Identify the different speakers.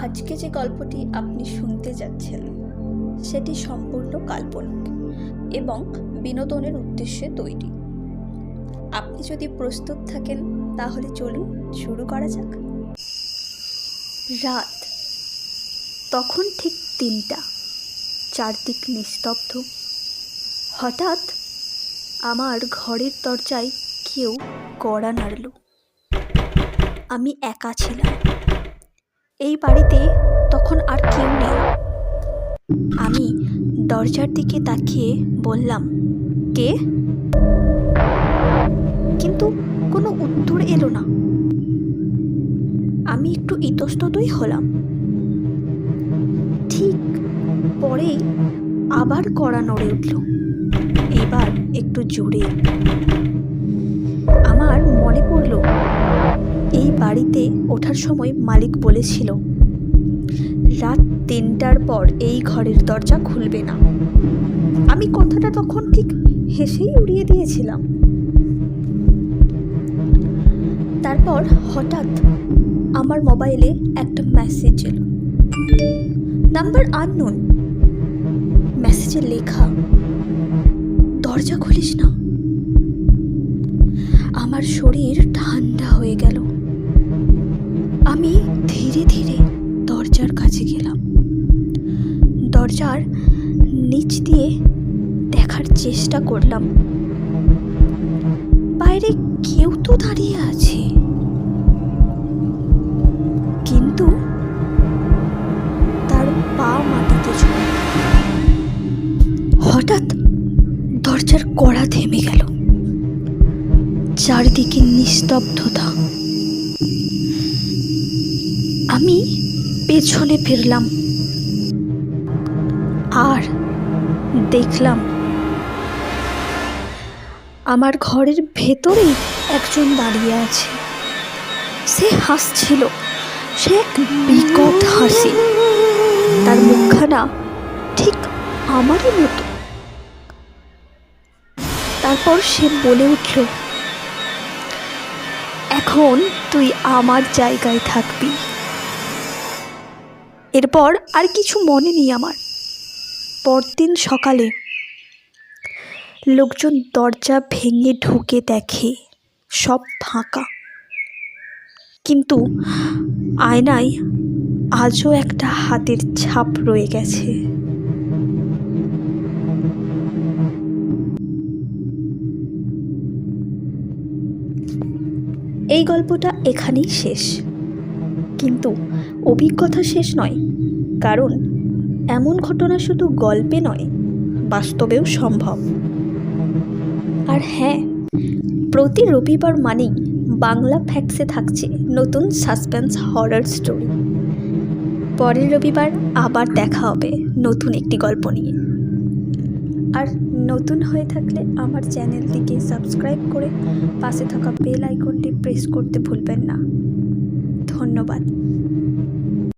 Speaker 1: আজকে যে গল্পটি আপনি শুনতে যাচ্ছেন, সেটি সম্পূর্ণ কাল্পনিক এবং বিনোদনের উদ্দেশ্যে তৈরি। আপনি যদি প্রস্তুত থাকেন, তাহলে চলুন শুরু করা যাক। রাত। তখন ঠিক তিনটা। চারদিক নিস্তব্ধ। হঠাৎ আমার ঘরের দরজায় কেউ কড়া নাড়ল। আমি একা ছিলাম। এই বাড়িতে তখন আর কেউ নেই। আমি দরজার দিকে তাকিয়ে বললাম, কে? কিন্তু কোনো উত্তর এলো না। আমি একটু ইতস্ততই হলাম। ঠিক পরেই আবার কড়া নড়ে উঠল। এবার একটু জোরে। আমার মনে পড়ল এই বাড়িতে ওঠার সময় মালিক বলেছিল, রাত তিনটার পর এই ঘরের দরজা খুলবে না। আমি কথাটা তখন ঠিক হেসেই উড়িয়ে দিয়েছিলাম। তারপর হঠাৎ আমার মোবাইলে একটা মেসেজ এলো। Number unknown. মেসেজে লেখা, দরজা খুলিস না। আমার শরীর ঠান্ডা হয়ে গেল। আমি ধীরে ধীরে দরজার কাছে গেলাম। দরজার নিচ দিয়ে দেখার চেষ্টা করলাম। বাইরে কেউ তো দাঁড়িয়ে আছে। কিন্তু তার পা মাটিতে ঝুলে হঠাৎ দরজার কড়া থেমে গেল। চারদিকে নিস্তব্ধতা। আমি পেছনে ফিরলাম। আর দেখলাম আমার ঘরের ভেতরেই একজন দাঁড়িয়ে আছে। সে হাসছিল। সে এক বিকট হাসি। তার মুখখানা ঠিক আমারই মতো। তারপর সে বলে উঠল, এখন তুই আমার জায়গায় থাকবি। এরপর আর কিছু মনে নেই আমার। পরদিন সকালে লোকজন দরজা ভেঙে ঢুকে দেখে সব ফাঁকা। কিন্তু আয়নায় আজও একটা হাতের ছাপ রয়ে গেছে। এই গল্পটা এখানেই শেষ। কিন্তু অভিজ্ঞতা শেষ নয়। কারণ এমন ঘটনা শুধু গল্পে নয়, বাস্তবেও সম্ভব। আর হ্যাঁ প্রতি রবিবার মানেই বাংলা ফ্যাক্সে থাকছে নতুন সাসপেন্স হরার স্টোরি। পরের রবিবার আবার দেখা হবে নতুন একটি গল্প নিয়ে। আর নতুন হয়ে থাকলে আমার চ্যানেলটিকে সাবস্ক্রাইব করে পাশে থাকা বেল আইকনটি প্রেস করতে ভুলবেন না। ধন্যবাদ।